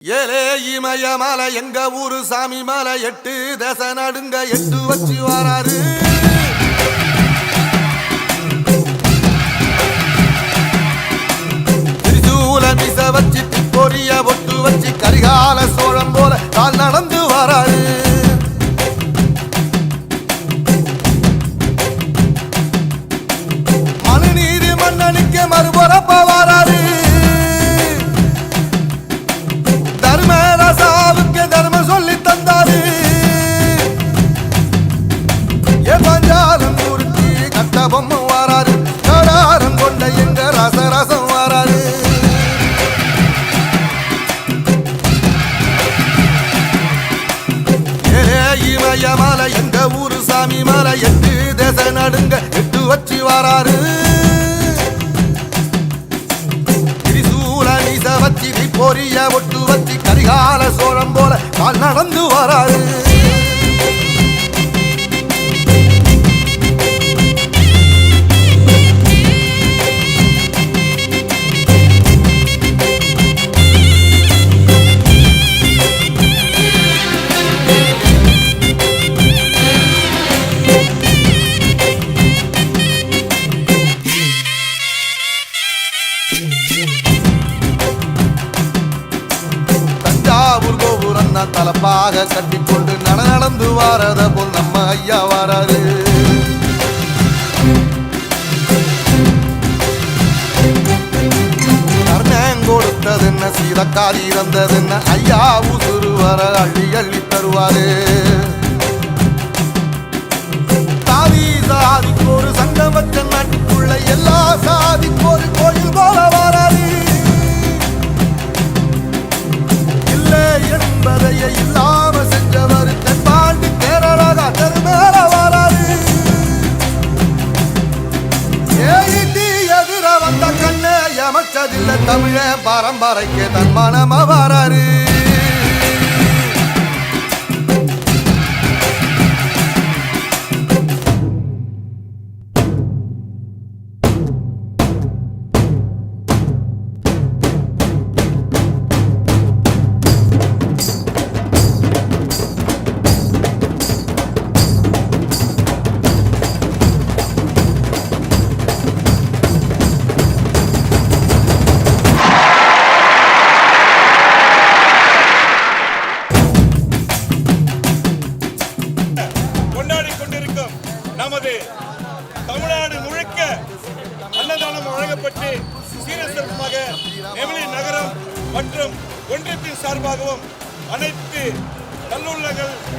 ஏலே இமய மலை எங்க ஊரு? சாமி மலை எட்டு தச நடுங்க எட்டு வச்சு வராரு. திரிசூல மிச வச்சு பொரிய ஒட்டு வச்சு கரிகால சோழம் போல கால் நடந்து வராரு. அள்ளி தருவாரு சாதி சாதிக்கு ஒரு சங்கம் வச்ச நாட்டுக்குள்ள எல்லா சாதிக்கு ஒரு கோயில் போல வராது. இல்லை என்பதையே இல்லாம செஞ்சவர் தென்பாண்டி கேரளாக தெருமேல வராரு வராது. எதிர வந்த கண்ணை அமைச்சதில்லை தமிழ பரம்பரைக்கு தன் மனம வராரு.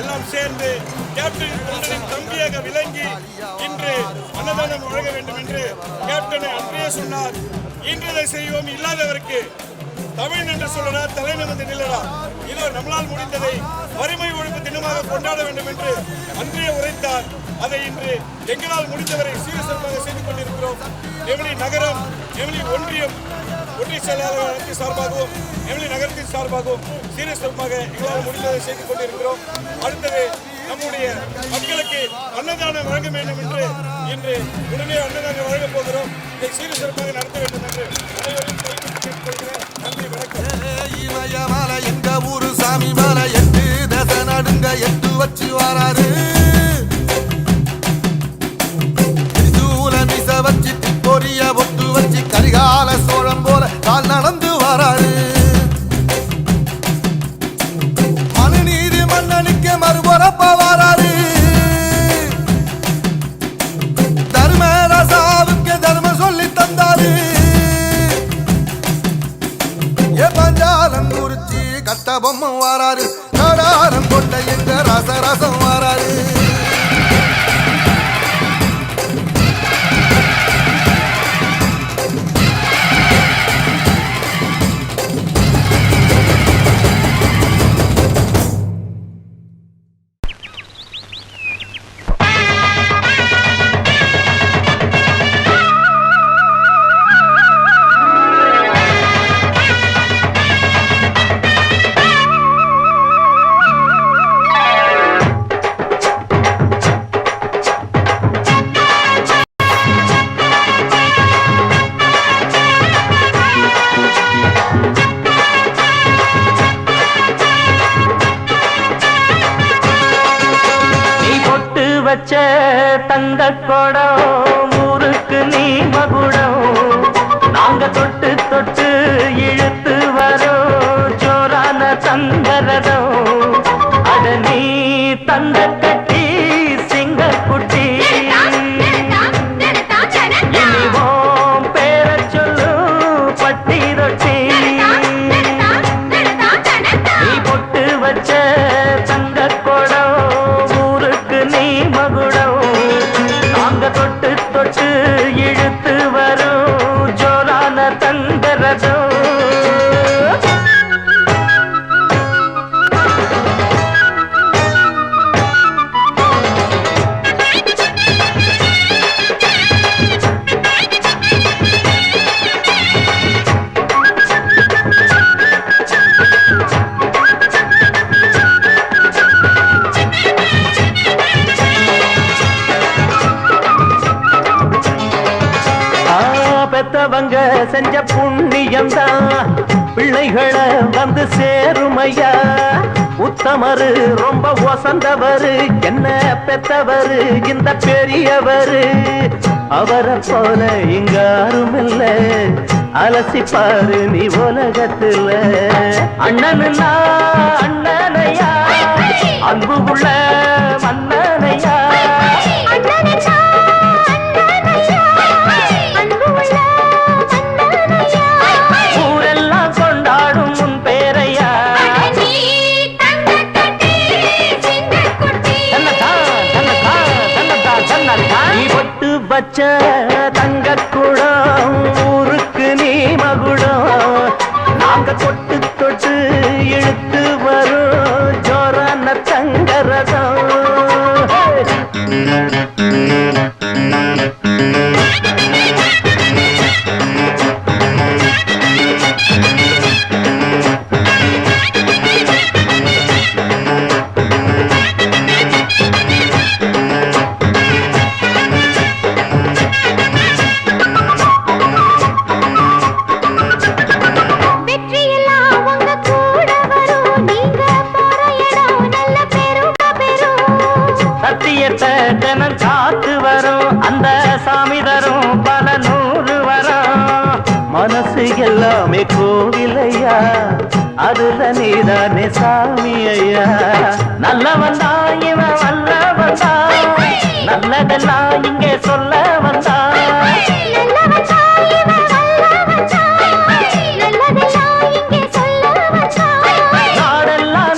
எல்லாம் சேர்ந்து கேப்டன் தொண்டனின் தம்பியாக விளங்கி இன்று அன்னதானம் வழங்க வேண்டும் என்று கேப்டனை அன்றே சொன்னார். இன்று இதை செய்வோம். இல்லாதவருக்கு தமிழ் என்று சொல்லடா தலை நமது நில்லடா. இதோ நம்மளால் முடிந்ததை வறுமை ஒழிப்பு தினமாக கொண்டாட வேண்டும் என்று அன்றே உரைத்தார். அதை இன்று எங்களால் முடிந்தவரை சீரசிறப்பாக செய்து கொண்டிருக்கிறோம். நெமிலி நகரம் நெமிலி ஒன்றியம் ஒன்றிய செயலாளர் சார்பாகவும் எம்எல்ஏ நகரத்தின் சார்பாகவும் சீரசிறப்பாக எங்களால் முடிந்ததை செய்து கொண்டிருக்கிறோம். அடுத்தது நம்முடைய மக்களுக்கு அன்னதானம் வழங்க வேண்டும் என்று இன்று உடனே அன்னதானம் வழங்கப் போகிறோம். இதை சீரசிறப்பாக நடத்த வேண்டும் என்று அனைவரும் நன்றி வணக்கம். மலை எங்க ஊரு சாமி மலை எட்டு தச நடுங்க எட்டு வச்சு வராரு. எங்க ಕೊಡ செஞ்ச புண்ணியம்தான். பிள்ளைகளை வந்து சேருமையா. உத்தமரு ரொம்ப ஒசந்தவரு என்ன பெத்தவரு இந்த பெரியவரு. அவரை போல இங்க யாரும் இல்ல அலசி பாரு நீ உலகத்துல அண்ணனுன்னா அண்ணனையா. அன்பு உள்ள மன்ன அதுல நீதானே சாமி ஐயா. நல்லவன் தான் இவன் வல்லவன் தான் நல்லதெல்லாம் இங்கே சொல்ல வந்தான் நாடெல்லாம்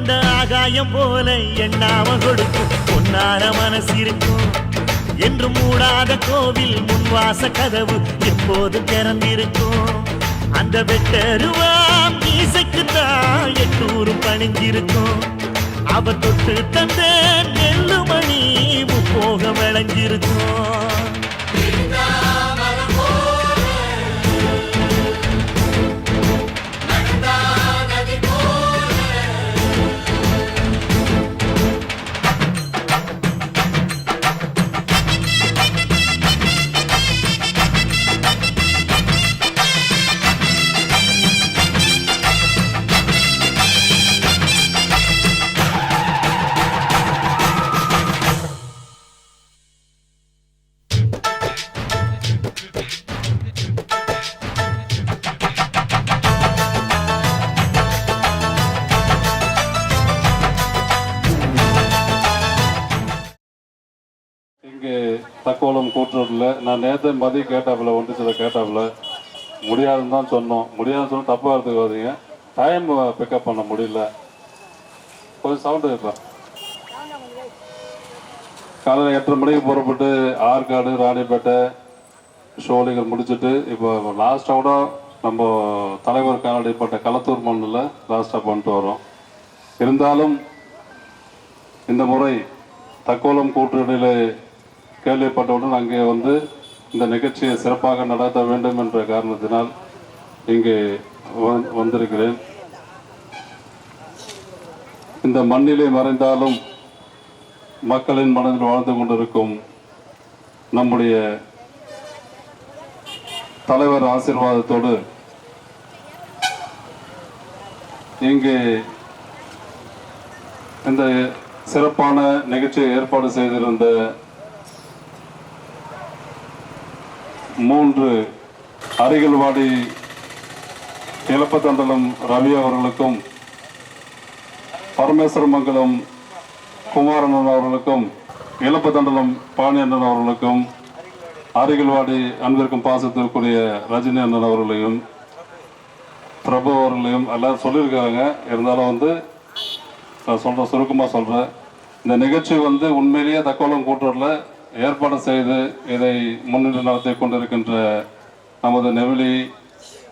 அந்த ஆகாயம் போல எண்ணாம கொடுக்கும். பொன்னார மனசு இருக்கும் என்று மூடாத கோவில் முன்வாச கதவு எப்போது திறந்திருக்கும்? அந்த வெட்டருவாம் மீசைக்கு தான் எட்டூரும் பணிஞ்சிருக்கும் அவ தொட்டு தந்த நெல்லுமணி போக விளைஞ்சிருக்கும். இல்லை. நான் நேற்று மதியம் கேட்டாப்புல ஒன்று சில கேட்டாப்புல. முடியாதுன்னு தான் சொன்னோம். முடியாதுன்னு சொன்னால் தப்பாக எடுத்துக்காதீங்க. டைம் பிக்கப் பண்ண முடியல. கொஞ்சம் சவுண்டு இப்போ காலையில் எட்டரை மணிக்கு புறப்பட்டு ஆற்காடு ராணிப்பேட்டை ஷோலிகள் முடிச்சுட்டு இப்போ லாஸ்ட்டாக கூட நம்ம தலைவர் காலடிப்பட்ட களத்தூர் மண்ணில் லாஸ்ட்டாக பண்ணிட்டு வரோம். இருந்தாலும் இந்த முறை தக்கோலம் கூட்டணியில் கேள்விப்பட்டவுடன் அங்கே வந்து இந்த நிகழ்ச்சியை சிறப்பாக நடத்த வேண்டும் என்ற காரணத்தினால் இங்கே வந்திருக்கிறேன். இந்த மண்ணிலே மறைந்தாலும் மக்களின் மனதில் வாழ்ந்து கொண்டிருக்கும் நம்முடைய தலைவர் ஆசீர்வாதத்தோடு இங்கே இந்த சிறப்பான நிகழ்ச்சியை ஏற்பாடு செய்திருந்த மூன்று அரிகல்வாடி இலப்பத்தண்டலம் ரவி அவர்களுக்கும் பரமேஸ்வரமங்கலம் குமாரண்ணன் அவர்களுக்கும் இலப்பத்தண்டலம் பாணியண்ணன் அவர்களுக்கும் அரிகல்வாடி அன்பிற்கும் பாசத்திற்குரிய ரஜினி அண்ணன் அவர்களையும் பிரபு அவர்களையும் எல்லாரும் சொல்லியிருக்காங்க இருந்தாலும் வந்து நான் சொல்கிறேன் சுருக்கமாக சொல்கிறேன் இந்த நிகழ்ச்சி வந்து உண்மையிலேயே தக்கோலம் கூட்டுறல ஏற்பாடு செய்து இதை முன்னிலை நடத்தி கொண்டிருக்கின்ற நமது நெவிலி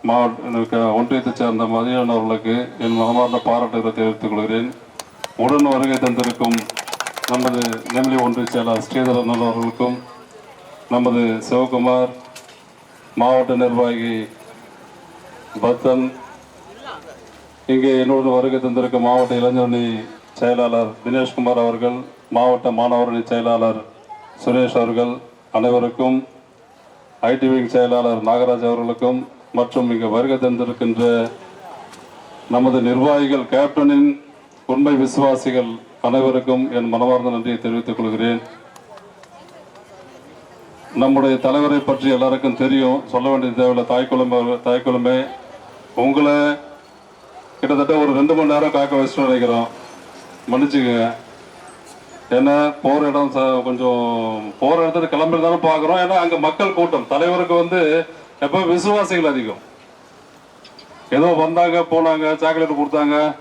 மாவட்ட ஒன்றியத்தைச் சேர்ந்த மதியானவர்களுக்கு என் மனமார்ந்த பாராட்டுகளை தெரிவித்துக் கொள்கிறேன். உடன் வருகை தந்திருக்கும் நமது நெமிலி ஒன்றிய செயலாளர் ஸ்ரீதரன் அவர்களுக்கும் நமது சிவகுமார் மாவட்ட நிர்வாகி பத்தன் இங்கே என்னோடு வருகை தந்திருக்கும் மாவட்ட இளைஞரணி செயலாளர் தினேஷ்குமார் அவர்கள் மாவட்ட மாணவரணி செயலாளர் சுரேஷ் அவர்கள் அனைவருக்கும் ஐடி விங் செயலாளர் நாகராஜ் அவர்களுக்கும் மற்றும் இங்கே வருகை தந்திருக்கின்ற நமது நிர்வாகிகள் கேப்டனின் உண்மை விசுவாசிகள் அனைவருக்கும் என் மனமார்ந்த நன்றியை தெரிவித்துக் கொள்கிறேன். நம்முடைய தலைவரை பற்றி எல்லாருக்கும் தெரியும். சொல்ல வேண்டிய தேவையில்லை. தாய்க்குழம்பு தாய்க்குழம்பே உங்களை கிட்டத்தட்ட ஒரு ரெண்டு மணி நேரம் காக்க வச்சுட்டு நினைக்கிறோம். மன்னிச்சுக்கங்க. ஏன்னா போகிற இடம் ச- கொஞ்சம் போகிற இடத்துல கிளம்பி தானே பார்க்குறோம். ஏன்னா அங்கே மக்கள் கூட்டம். தலைவருக்கு வந்து எப்போ விசுவாசிகள் அதிகம். ஏதோ வந்தாங்க போனாங்க சாக்லேட் கொடுத்தாங்க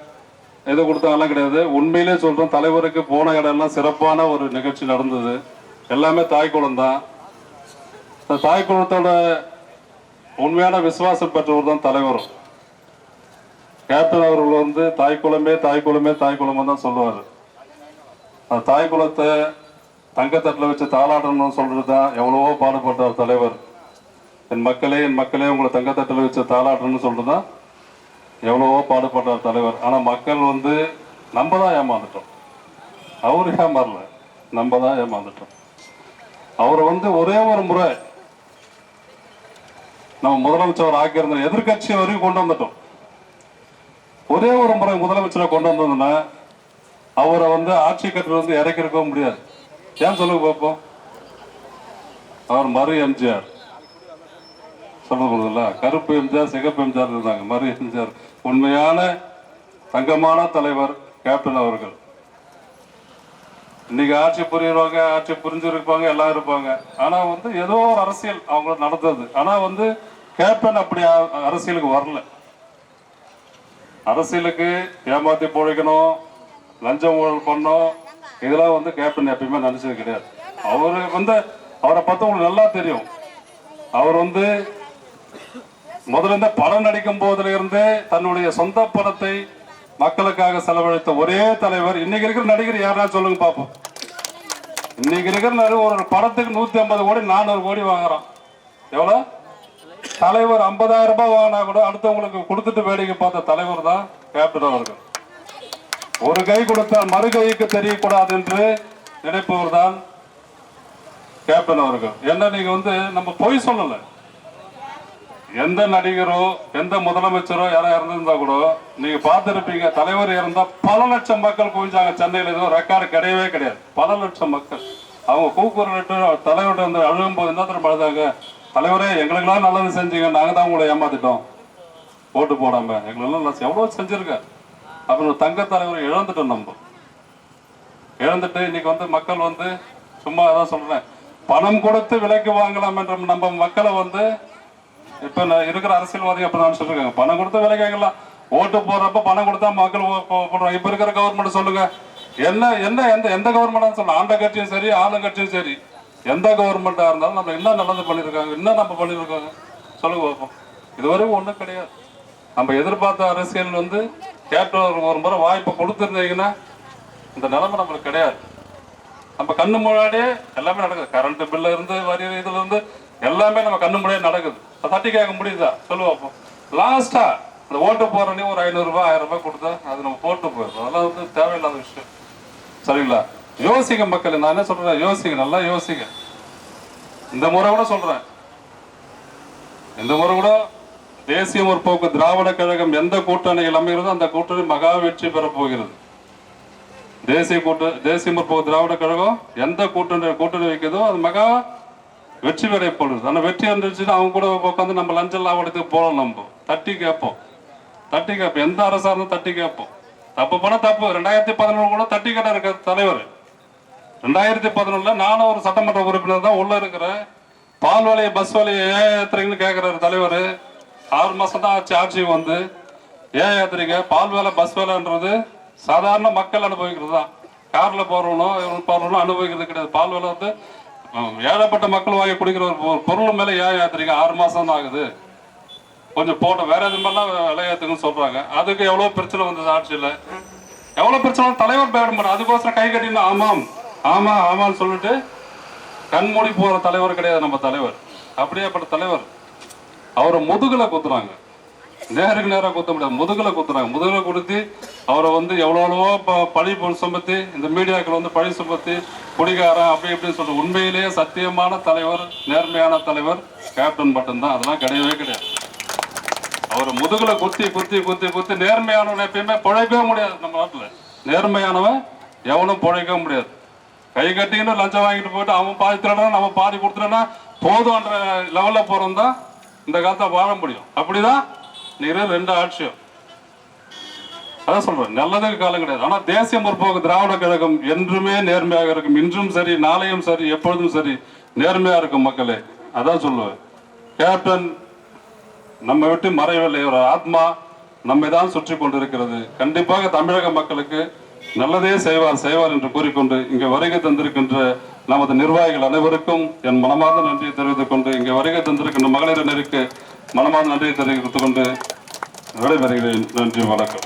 ஏதோ கொடுத்தாங்கலாம் கிடையாது. உண்மையிலே சொல்கிறோம் தலைவருக்கு போன இடம்லாம் சிறப்பான ஒரு நிகழ்ச்சி நடந்தது. எல்லாமே தாய்க்குளம் தான். இந்த தாய்க்குளத்தோட உண்மையான விசுவாசம் பெற்றவர் தான் தலைவரும் கேப்டன் அவர்கள் வந்து தாய்க்குளமே தாய்க்குளமே தாய்க்குளமே தான் சொல்லுவார். அந்த குலத்தை தங்கத்தட்டில் வச்சு தாளாட்டணும்னு சொல்கிறது தான் எவ்வளவோ பாடுபட்டார் தலைவர். என் மக்களே என் மக்களே உங்களை தங்கத்தட்டில் வச்சு தாளாட்டணும்னு சொல்றது தான் எவ்வளவோ பாடுபட்டார் தலைவர். ஆனால் மக்கள் வந்து நம்ம தான் ஏமாந்துட்டோம். அவர் ஏமாறல நம்ம தான் ஏமாந்துட்டோம். அவரை வந்து ஒரே ஒரு முறை நம்ம முதலமைச்சர் ஆக்கியிருந்த எதிர்க்கட்சி வரைக்கும் கொண்டு வந்துட்டோம். ஒரே ஒரு முறை முதலமைச்சரை கொண்டு வந்ததுன்னா அவரை வந்து ஆட்சி கட்டில வந்து இறக்கிருக்கவும் முடியாது. ஏன் சொல்லுங்க பார்ப்போம் அவர் மறு எம்ஜிஆர். சொல்லப்படுதுல்ல கருப்பு எம்ஜிஆர் சிகப்பு எம்ஜிஆர் இருந்தாங்க. மறு எம்ஜிஆர். உண்மையான தங்கமான தலைவர் கேப்டன் அவர்கள். இன்னைக்கு ஆட்சி புரியுறவங்க ஆட்சி புரிஞ்சிருப்பாங்க எல்லாம் இருப்பாங்க. ஆனா வந்து ஏதோ ஒரு அரசியல் அவங்க நடந்தது ஆனா வந்து கேப்டன் அப்படி அரசியலுக்கு வரல. அரசியலுக்கு ஏமாத்தி பொழைக்கணும் லஞ்சம் ஊழல் பண்ணோம். இதெல்லாம் வந்து கேப்டன் எப்பயுமே நினைச்சது கிடையாது. அவரு வந்து அவரை பார்த்து உங்களுக்கு நல்லா தெரியும். அவர் வந்து முதல்ல இருந்து படம் நடிக்கும் போதுல இருந்து தன்னுடைய சொந்த படத்தை மக்களுக்காக செலவழித்த ஒரே தலைவர். இன்னைக்கு இருக்கிற நடிகர் யாரா சொல்லுங்க பாப்போம். இன்னைக்கு இருக்கிற நடிகர் ஒரு படத்துக்கு நூத்தி ஐம்பது கோடி நானூறு கோடி வாங்குறான். எவ்வளவு தலைவர் ஐம்பதாயிரம் ரூபாய் வாங்கினா கூட அடுத்தவங்களுக்கு கொடுத்துட்டு வேடிக்கை பார்த்த தலைவர் தான் கேப்டன் அவர்கள். ஒரு கை கொடுத்தால் மறு கைக்கு தெரியக்கூடாது என்று நினைப்பவர் தான் கேப்டன் அவர்கள். என்ன நீங்க வந்து நம்ம பொய் சொல்லல. எந்த நடிகரோ எந்த முதலமைச்சரோ யாரோ இறந்திருந்தா கூட நீங்க பார்த்திருப்பீங்க தலைவர் இறந்தா பல லட்சம் மக்கள் குவிஞ்சாங்க சென்னையில். எதுவும் ரெக்கார்டு கிடையவே கிடையாது. பல லட்சம் மக்கள். அவங்க கூக்குரலிட்டு தலைவர்கிட்ட வந்து அழுகும் போது என்ன பழுதாங்க அழுதாங்க தலைவரே எங்களுக்கெல்லாம் நல்லது செஞ்சீங்க. நாங்க தான் உங்களை ஏமாத்திட்டோம். ஓட்டு போடாம. எங்களுக்கெல்லாம் எவ்வளோ எவ்வளவு அப்புறம் தங்க தலைவரை இழந்துட்டோம் நம்ம. இழந்துட்டு இன்னைக்கு வந்து மக்கள் வந்து சும்மா அதான் சொல்றேன் பணம் கொடுத்து விலைக்கு வாங்கலாம் என்ற நம்ம மக்களை வந்து இப்ப நான் இருக்கிற அரசியல்வாதி அப்ப நான் சொல்லிருக்காங்க பணம் கொடுத்து விலைக்கு வாங்கலாம். ஓட்டு போடுறப்ப பணம் கொடுத்தா மக்கள் ஓ- போ- போடுறாங்க இப்ப இருக்கிற கவர்மெண்ட் சொல்லுங்க. என்ன என்ன எந்த எந்த கவர்மெண்ட் சொல்லலாம் ஆண்ட கட்சியும் சரி ஆளுங்கட்சியும் சரி எந்த கவர்மெண்டா இருந்தாலும் நம்ம என்ன நல்லது பண்ணிருக்காங்க என்ன நம்ம பண்ணிருக்காங்க? சொல்லுங்க பார்ப்போம். இதுவரைக்கும் ஒன்றும் கிடையாது. நம்ம எதிர்பார்த்த அரசியல் வந்து கேட்ட ஒரு முறை வாய்ப்பை கொடுத்துருந்தீங்கன்னா இந்த நிலைமை நம்மளுக்கு கிடையாது. நம்ம கண்ணு முன்னாடியே எல்லாமே நடக்குது. கரண்ட் பில்ல இருந்து வரி இதுல இருந்து எல்லாமே நம்ம கண்ணு முன்னாடியே நடக்குது. தட்டி கேட்க முடியுதா? சொல்லுவோம் லாஸ்டா இந்த ஓட்டு போறனே ஒரு ஐநூறுரூபா ஆயிரம் ரூபாய் கொடுத்தா அது நம்ம போட்டு போயிடும் அதெல்லாம் வந்து தேவையில்லாத விஷயம். சரிங்களா? யோசிங்க மக்கள் நான் என்ன சொல்றேன்? யோசிங்க நல்லா யோசிங்க. இந்த முறை கூட சொல்றேன். இந்த முறை கூட தேசிய முற்போக்கு திராவிட கழகம் எந்த கூட்டணியில் அமைகிறதோ அந்த கூட்டணி மகா வெற்றி பெறப் போகிறது. தேசிய கூட்ட தேசிய முற்போக்கு திராவிட கழகம் எந்த கூட்டணி கூட்டணி வைக்கிறதோ அது மகா வெற்றி பெற போடுது அந்த வெற்றி இருந்துச்சுன்னா அவங்க கூட உட்காந்து நம்ம லஞ்சம் லாபத்துக்கு போகலாம் நம்ம. தட்டி கேட்போம். தட்டி கேட்போம். எந்த அரசா இருந்தாலும் தட்டி கேட்போம். தப்பு பண்ண தப்பு. ரெண்டாயிரத்தி பதினொன்று கூட தட்டி கேட்ட இருக்க தலைவர். ரெண்டாயிரத்தி பதினொன்றில் நானும் ஒரு சட்டமன்ற உறுப்பினர் தான் உள்ள இருக்கிறேன். பால் வலையை பஸ் வலையை ஏன் ஏத்துறீங்கன்னு கேட்குறாரு தலைவர். ஆறு மாதம் தான் ஆச்சு ஆட்சி வந்து. ஏன் ஏத்துறீங்க? பால் வேலை பஸ் வேலைன்றது சாதாரண மக்கள் அனுபவிக்கிறது தான். காரில் போகிறவனோ இவன் அனுபவிக்கிறது கிடையாது. பால் வேலை வந்து ஏழைப்பட்ட மக்கள் வாங்கி குடிக்கிற ஒரு பொருள் மேலே ஏன் ஏத்துறீங்க? ஆறு மாதம் தான் ஆகுது. கொஞ்சம் போட்ட வேற எது மாதிரிலாம் விலை ஏத்துக்குன்னு சொல்கிறாங்க அதுக்கு எவ்வளோ பிரச்சனை வந்தது ஆட்சியில் எவ்வளோ பிரச்சனை தலைவர் பேட மாட்டோம் அதுக்கோசரம் கை கட்டினா ஆமாம் ஆமாம் ஆமான்னு சொல்லிட்டு கண்மூடி போகிற தலைவர் கிடையாது நம்ம தலைவர். அப்படியேப்பட்ட தலைவர். அவரை முதுகில் குத்துறாங்க. நேருக்கு நேராக குத்த முடியாது. முதுகில் குத்துறாங்க. முதுகலை கொடுத்து அவரை வந்து எவ்வளோ எவ்வளவோ இப்போ பழி சுமத்தி இந்த மீடியாக்கள் வந்து பழி சுமத்தி குடிகாரன் அப்படி இப்படின்னு சொல்லிட்டு உண்மையிலேயே சத்தியமான தலைவர் நேர்மையான தலைவர் கேப்டன் மட்டும்தான். அதெல்லாம் கிடையவே கிடையாது. அவர் முதுகில் குத்தி குத்தி குத்தி குத்தி நேர்மையானவன் எப்பயுமே பிழைக்கவே முடியாது நம்ம நாட்டில். நேர்மையானவன் எவனும் பிழைக்க முடியாது. கை கட்டின்னு லஞ்சம் வாங்கிட்டு போயிட்டு அவன் பாதி திருடனா நம்ம பாதி கொடுத்துட்டோன்னா போதும்ன்ற லெவலில் போகிறோம் தான் இந்த காலத்தை வாழ முடியும். அப்படிதான் நீங்க ரெண்டு ஆட்சியும். அதான் சொல்றேன் நல்லதுக்கு காலம் கிடையாது. ஆனா தேசிய முற்போக்கு திராவிட கழகம் என்றுமே நேர்மையாக இருக்கும். இன்றும் சரி நாளையும் சரி எப்பொழுதும் சரி நேர்மையா இருக்கும் மக்களே. அதான் சொல்லுவேன். கேப்டன் நம்ம விட்டு மறையவில்லை. ஒரு ஆத்மா நம்மை தான் சுற்றி கொண்டிருக்கிறது. கண்டிப்பாக தமிழக மக்களுக்கு நல்லதே செய்வார் செய்வார் என்று கூறிக்கொண்டு இங்கே வருகை தந்திருக்கின்ற நமது நிர்வாகிகள் அனைவருக்கும் என் மனமார்ந்த நன்றியை தெரிவித்துக் கொண்டு இங்கே வருகை தந்திருக்கின்ற மகளிரினருக்கு மனமார்ந்த நன்றியை தெரிவித்துக் கொண்டு விடைபெறுகிறேன். நன்றி வணக்கம்.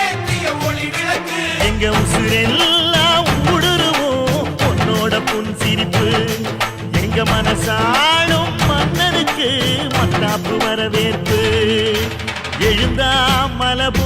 எங்க உசுரெல்லாம் ஊடுருவோம் உன்னோட புன் சிரிப்பு எங்க மனசாலும் மன்னனுக்கு மத்தாப்பு வரவேற்பு. எழுந்தா மலபு